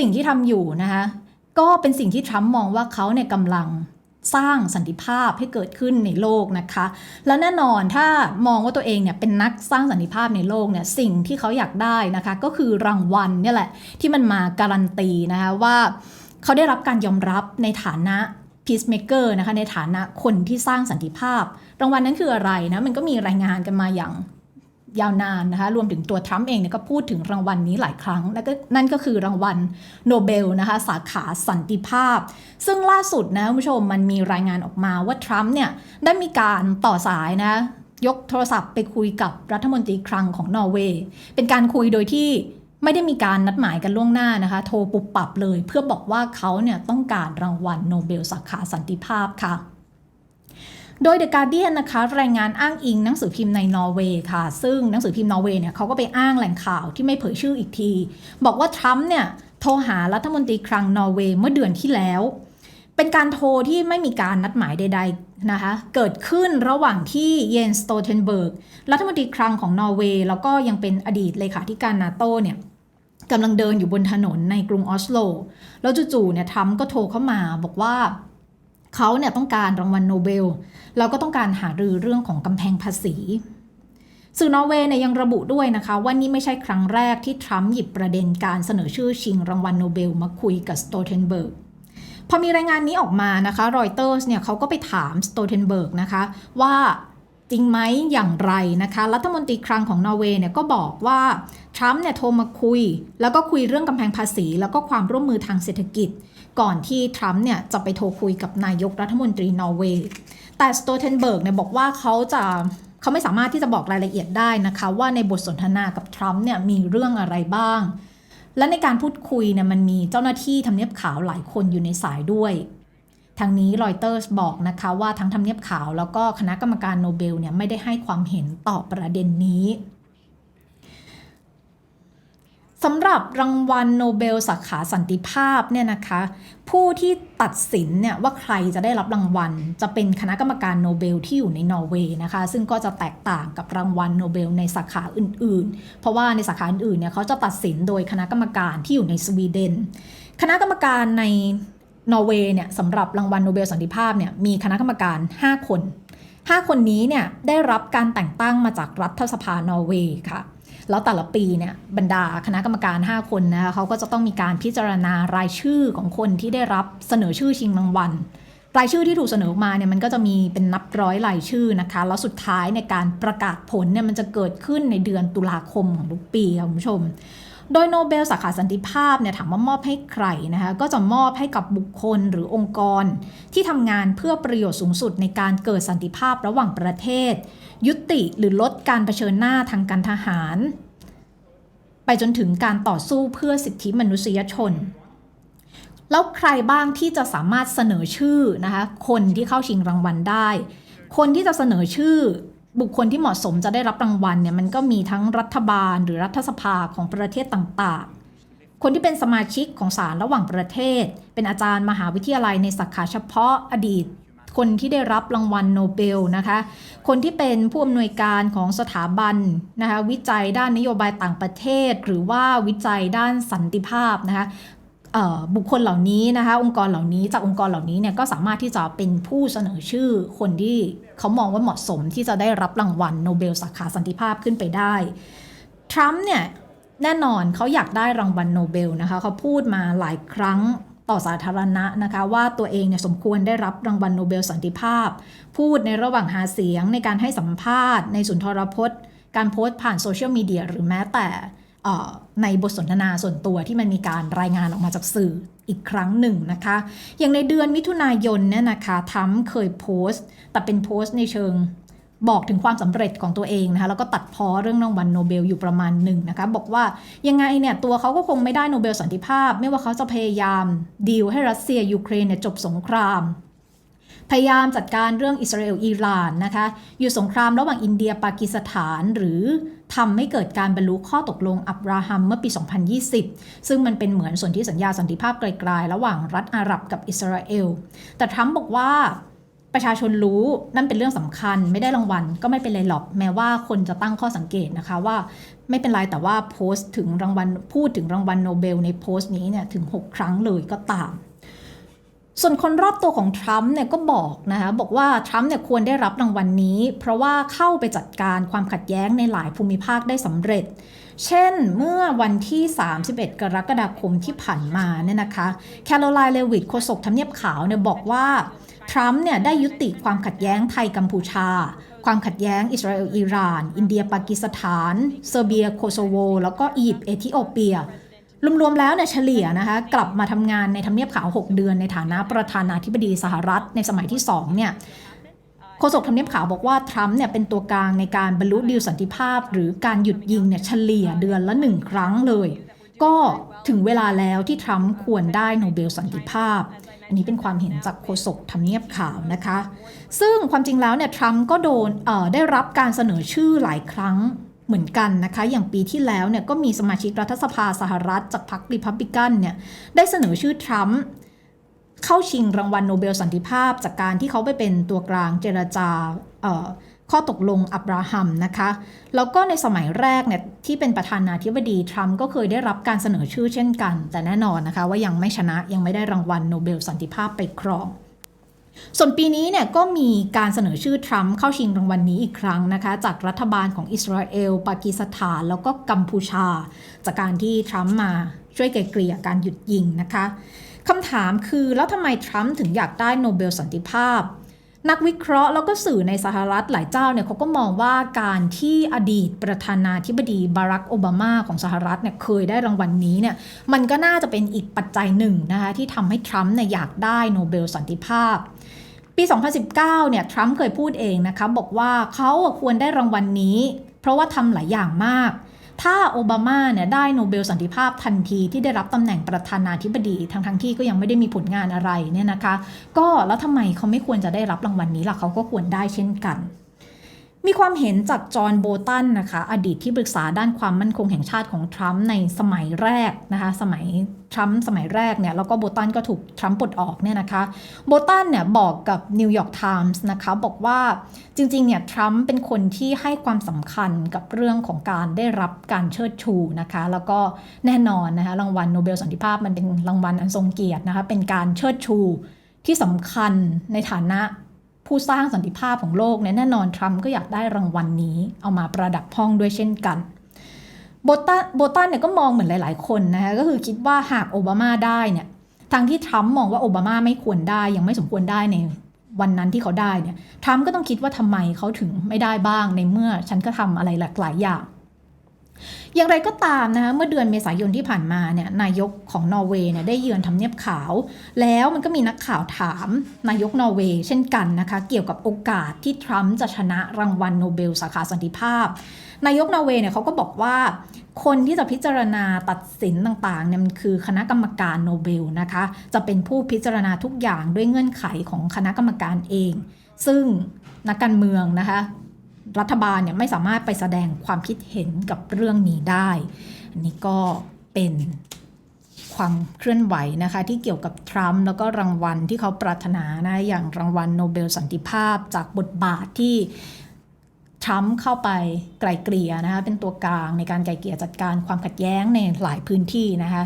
สิ่งที่ทำอยู่นะคะก็เป็นสิ่งที่ทรัมป์มองว่าเขาเนี่ยกำลังสร้างสันติภาพให้เกิดขึ้นในโลกนะคะ และแน่นอนถ้ามองว่าตัวเองเนี่ยเป็นนักสร้างสันติภาพในโลกเนี่ยสิ่งที่เขาอยากได้นะคะ ก็คือรางวัลเนี่ยแหละที่มันมาการันตีนะคะว่าเขาได้รับการยอมรับในฐานะ peacemaker นะคะในฐานะคนที่สร้างสันติภาพ รางวัลนั้นคืออะไรนะมันก็มีรายงานกันมาอย่าง ยาวนานนะคะ รวมถึงตัวทรัมป์เองเนี่ยก็พูดถึงรางวัลนนี้หลายครั้ง แล้วก็นั่นก็คือรางวัลโนเบลนะคะ สาขาสันติภาพ ซึ่งล่าสุดนะคุณผู้ชมมันมีรายงานออกมาว่าทรัมป์เนี่ยได้มีการต่อสายนะยกโทรศัพท์ไปคุยกับรัฐมนตรีคลังของนอร์เวย์ เป็นการคุยโดยที่ไม่ได้มีการนัดหมายกันล่วงหน้านะคะ โทรปุบปับเลย เพื่อบอกว่าเขาเนี่ยต้องการรางวัลโนเบลสาขาสันติภาพค่ะ โดย The Guardian นะคะรายงานอ้างอิงหนังสือพิมพ์ในนอร์เวย์ค่ะ ซึ่งหนังสือพิมพ์นอร์เวย์เนี่ยเขาก็ไปอ้างแหล่งข่าวที่ไม่เผยชื่ออีกที บอกว่าทรัมป์เนี่ยโทรหารัฐมนตรีคลังนอร์เวย์เมื่อเดือนที่แล้ว เป็นการโทรที่ไม่มีการนัดหมายใด ๆ นะคะ เกิดขึ้นระหว่างที่เยนสโตเทนเบิร์กรัฐมนตรีคลังของนอร์เวย์แล้วก็ยังเป็นอดีตเลขาธิการนาโตเนี่ยกำลังเดินอยู่บนถนนในกรุงออสโล แล้วจู่ๆเนี่ยทรัมป์ก็โทรเข้ามาบอกว่า เขาเนี่ยต้องการรางวัลโนเบล แล้วก็ต้องการหารือเรื่องของกำแพงภาษี สื่อนอร์เวย์เนี่ยยังระบุด้วยนะคะว่านี่ไม่ใช่ครั้งแรกที่ทรัมป์หยิบประเด็นการเสนอชื่อชิงรางวัลโนเบลมาคุยกับสโตเทนเบิร์กพอมีรายงานนี้ออกมานะคะรอยเตอร์สเนี่ยเขาก็ไปถามสโตเทนเบิร์กนะคะว่าจริงไหมอย่างไรนะคะ รัฐมนตรีคลังของนอร์เวย์เนี่ยก็บอกว่าทรัมป์เนี่ยโทรมาคุย แล้วก็คุยเรื่องกำแพงภาษี แล้วก็ความร่วมมือทางเศรษฐกิจ ก่อนที่ทรัมป์เนี่ยจะไปโทรคุยกับนายกรัฐมนตรีนอร์เวย์แต่สโตเทนเบิร์กเนี่ยบอกว่าเขาจะเขาไม่สามารถที่จะบอกรายละเอียดได้นะคะ ว่าในบทสนทนากับทรัมป์เนี่ยมีเรื่องอะไรบ้าง และในการพูดคุยเนี่ยมันมีเจ้าหน้าที่ทำเนียบขาวหลายคนอยู่ในสายด้วยทางนี้รอยเตอร์สบอกนะคะว่าทั้งทำเนียบขาวแล้วก็คณะกรรมการโนเบลเนี่ยไม่ได้ให้ความเห็นต่อประเด็นนี้ สำหรับรางวัลโนเบลสาขาสันติภาพเนี่ยนะคะ ผู้ที่ตัดสินเนี่ยว่าใครจะได้รับรางวัล จะเป็นคณะกรรมการโนเบลที่อยู่ในนอร์เวย์นะคะ ซึ่งก็จะแตกต่างกับรางวัลโนเบลในสาขาอื่น ๆ เพราะว่าในสาขาอื่นๆเนี่ยเขาจะตัดสินโดยคณะกรรมการที่อยู่ในสวีเดน คณะกรรมการในนอร์เวย์เนี่ยสำหรับรางวัลโนเบลสันติภาพเนี่ยมีคณะกรรมการ 5 คน 5 คนนี้เนี่ยได้รับการแต่งตั้งมาจากรัฐสภานอร์เวย์ค่ะ แล้วแต่ละปีเนี่ยบรรดาคณะกรรมการ 5 คนนะคะเขาก็จะต้องมีการพิจารณารายชื่อของคนที่ได้รับเสนอชื่อชิงรางวัลรายชื่อที่ถูกเสนอมาเนี่ยมันก็จะมีเป็นนับร้อยรายชื่อนะคะ แล้วสุดท้ายในการประกาศผลเนี่ยมันจะเกิดขึ้นในเดือนตุลาคมของทุกปีค่ะคุณผู้ชม โดยโนเบลสาขาสันติภาพเนี่ยถามว่ามอบให้ใครนะคะก็จะมอบให้กับบุคคลหรือองค์กร ที่ทำงานเพื่อประโยชน์สูงสุดในการเกิดสันติภาพระหว่างประเทศ ยุติหรือลดการเผชิญหน้าทางการทหาร ไปจนถึงการต่อสู้เพื่อสิทธิมนุษยชนแล้วใครบ้างที่จะสามารถเสนอชื่อนะคะคนที่เข้าชิงรางวัลได้ คนที่จะเสนอชื่อ บุคคลที่เหมาะสมจะได้รับรางวัลเนี่ยมันก็มีทั้งรัฐบาลหรือรัฐสภาของประเทศต่างๆ คนที่เป็นสมาชิกของศาลระหว่างประเทศ เป็นอาจารย์มหาวิทยาลัยในสาขาเฉพาะอดีต คนที่ได้รับรางวัลโนเบลนะคะ คนที่เป็นผู้อำนวยการของสถาบันนะคะวิจัยด้านนโยบายต่างประเทศ หรือว่าวิจัยด้านสันติภาพนะคะ บุคคลเหล่านี้นะคะองค์กรเหล่านี้จากองค์กรเหล่านี้เนี่ยก็สามารถที่จะเป็นผู้เสนอชื่อคนที่เขามองว่าเหมาะสมที่จะได้รับรางวัลโนเบลสาขาสันติภาพขึ้นไปได้ทรัมป์เนี่ยแน่นอนเขาอยากได้รางวัลโนเบลนะคะเขาพูดมาหลายครั้งต่อสาธารณะนะคะว่าตัวเองเนี่ยสมควรได้รับรางวัลโนเบลสันติภาพ พูดในระหว่างหาเสียงในการให้สัมภาษณ์ในสุนทรพจน์ การโพสต์ผ่านโซเชียลมีเดียหรือแม้แต่ ในบทสนทนาส่วนตัวที่มันมีการรายงานออกมาจากสื่ออีกครั้งหนึ่งนะคะ อย่างในเดือนมิถุนายนเนี่ยนะคะทั้มเคยโพสต์ แต่เป็นโพสต์ในเชิงบอกถึงความสำเร็จของตัวเองนะคะแล้วก็ตัดพ้อเรื่องรางวัลโนเบลอยู่ประมาณหนึ่งนะคะ บอกว่ายังไงเนี่ยตัวเขาก็คงไม่ได้โนเบลสันติภาพ ไม่ว่าเขาจะพยายามดีลให้รัสเซียยูเครนเนี่ยจบสงครามพยายามจัดการเรื่องอิสราเอลอิหร่านนะคะ อยู่สงครามระหว่างอินเดียปากีสถานหรือ ทำให้เกิดการบรรลุข้อตกลงอับราฮัมเมื่อปี 2020 ซึ่งมันเป็นเหมือนส่วนที่สัญญาสันติภาพไกลๆ ระหว่างรัฐอาหรับกับอิสราเอล แต่ทรัมป์บอกว่าประชาชนรู้นั่นเป็นเรื่องสำคัญไม่ได้รางวัลก็ไม่เป็นไรหรอก แม้ว่าคนจะตั้งข้อสังเกตนะคะว่าไม่เป็นไรแต่ว่าโพสต์ถึงรางวัลพูดถึงรางวัลโนเบลในโพสต์นี้เนี่ยถึง 6 ครั้งเลยก็ตาม ส่วนคนรอบตัวของทรัมป์เนี่ยก็บอกนะคะบอกว่าทรัมป์เนี่ยควรได้รับรางวัลนนี้ เพราะว่าเข้าไปจัดการความขัดแย้งในหลายภูมิภาคได้สำเร็จ เช่นเมื่อวันที่ 31 กรกฎาคมที่ผ่านมาเนี่ยนะคะแคโรไลน์เลวิตโฆษกทำเนียบขาวเนี่ยบอกว่าทรัมป์เนี่ยได้ยุติความขัดแย้งไทยกัมพูชา ความขัดแย้งอิสราเอลอิหร่าน อินเดียปากีสถาน เซอร์เบีย โคโซโว แล้วก็อียิปต์เอธิโอเปีย รวมๆแล้วเนี่ยเฉลี่ยนะคะกลับมาทำงานในทำเนียบขาว 6 เดือนในฐานะประธานาธิบดีสหรัฐในสมัยที่2เนี่ยโฆษกทำเนียบขาวบอกว่า ทรัมป์เนี่ยเป็นตัวกลางในการบรรลุดีลสันติภาพ หรือการหยุดยิงเนี่ยเฉลี่ยเดือนละหนึ่งครั้งเลย ก็ถึงเวลาแล้วที่ทรัมป์ควรได้โนเบลสันติภาพ อันนี้เป็นความเห็นจากโฆษกทำเนียบขาวนะคะ ซึ่งความจริงแล้วเนี่ยทรัมป์ก็โดนได้รับการเสนอชื่อหลายครั้ง เหมือนกันนะคะ อย่างปีที่แล้วเนี่ยก็มีสมาชิกรัฐสภาสหรัฐจากพรรครีพับลิกันเนี่ยได้เสนอชื่อทรัมป์เข้าชิงรางวัลโนเบลสันติภาพ จากการที่เขาไปเป็นตัวกลางเจรจาข้อตกลงอับราฮัมนะคะ แล้วก็ในสมัยแรกเนี่ยที่เป็นประธานาธิบดีทรัมป์ก็เคยได้รับการเสนอชื่อเช่นกัน แต่แน่นอนนะคะว่ายังไม่ชนะยังไม่ได้รางวัลโนเบลสันติภาพไปครอง ส่วนปีนี้เนี่ยก็มีการเสนอชื่อทรัมป์เข้าชิงรางวัลนนี้อีกครั้งนะคะ จากรัฐบาลของอิสราเอล ปากีสถาน แล้วก็กัมพูชา จากการที่ทรัมป์มาช่วยไกลเกลี่ยการหยุดยิงนะคะคำถามคือแล้วทำไมทรัมป์ถึงอยากได้โนเบลสันติภาพ นักวิเคราะห์แล้วก็สื่อในสหรัฐหลายเจ้าเนี่ยเขาก็มองว่าการที่อดีตประธานาธิบดีบารักโอบามาของสหรัฐเนี่ยเคยได้รางวัลนนี้เนี่ยมันก็น่าจะเป็นอีกปัจจัยหนึ่งนะคะที่ทำให้ทรัมป์เนี่ยอยากได้โนเบลสันติภาพ ปี 2019 เนี่ยทรัมป์เคยพูดเองนะคะบอกว่าเขาควรได้รางวัลนนี้ เพราะว่าทำหลายอย่างมาก ถ้าโอบามาเนี่ยได้โนเบลสันติภาพทันทีที่ได้รับตำแหน่งประธานาธิบดีทั้งทั้งที่ก็ยังไม่ได้มีผลงานอะไรเนี่ยนะคะ ก็แล้วทำไมเขาไม่ควรจะได้รับรางวัลนนี้ล่ะเขาก็ควรได้เช่นกัน มีความเห็นจากจอห์นโบตันนะคะ อดีตที่ปรึกษาด้านความมั่นคงแห่งชาติของทรัมป์ในสมัยแรกนะคะ สมัยทรัมป์สมัยแรกเนี่ยแล้วก็โบตันก็ถูกทรัมป์ปลดออกเนี่ยนะคะโบตันเนี่ยบอกกับนิวยอร์กไทมส์นะคะบอกว่าจริงๆเนี่ยทรัมป์เป็นคนที่ให้ความสำคัญกับเรื่องของการได้รับการเชิดชูนะคะ แล้วก็แน่นอนนะคะรางวัลโนเบลสันติภาพมันเป็นรางวัลอันทรงเกียรตินะคะเป็นการเชิดชูที่สำคัญในฐานะ ผู้สร้างสันติภาพของโลกเนี่ยแน่นอนทรัมป์ก็อยากได้รางวัลนนี้ เอามาประดับห้องด้วยเช่นกันโบตันโบตันเนี่ยก็มองเหมือนหลาย ๆ คนนะคะก็คือคิดว่าหากโอบามาได้เนี่ยทางที่ทรัมป์มองว่าโอบามาไม่ควรได้ยังไม่สมควรได้ในวันนั้นที่เขาได้เนี่ยทรัมป์ก็ต้องคิดว่าทำไมเขาถึงไม่ได้บ้างในเมื่อฉันก็ทำอะไรหลากหลายอย่าง อย่างไรก็ตามนะคะเมื่อเดือนเมษายนที่ผ่านมาเนี่ยนายกของนอร์เวย์เนี่ยได้เยือนทำเนียบขาว แล้วมันก็มีนักข่าวถามนายกนอร์เวย์เช่นกันนะคะ เกี่ยวกับโอกาสที่ทรัมป์จะชนะรางวัลโนเบลสาขาสันติภาพ นายกนอร์เวย์เนี่ยเขาก็บอกว่า คนที่จะพิจารณาตัดสินต่างๆเนี่ยมันคือคณะกรรมการโนเบลนะคะ จะเป็นผู้พิจารณาทุกอย่างด้วยเงื่อนไขของคณะกรรมการเอง ซึ่งนักการเมืองนะคะ รัฐบาลเนี่ยไม่สามารถไปแสดงความคิดเห็นกับเรื่องนี้ได้ อันนี้ก็เป็นความเคลื่อนไหวนะคะที่เกี่ยวกับทรัมป์แล้วก็รางวัลที่เขาปรารถนานะอย่างรางวัลโนเบลสันติภาพ จากบทบาทที่ทรัมป์เข้าไปไกลเกลี่ยนะคะเป็นตัวกลางในการไกลเกลี่ยจัดการความขัดแย้งในหลายพื้นที่นะคะ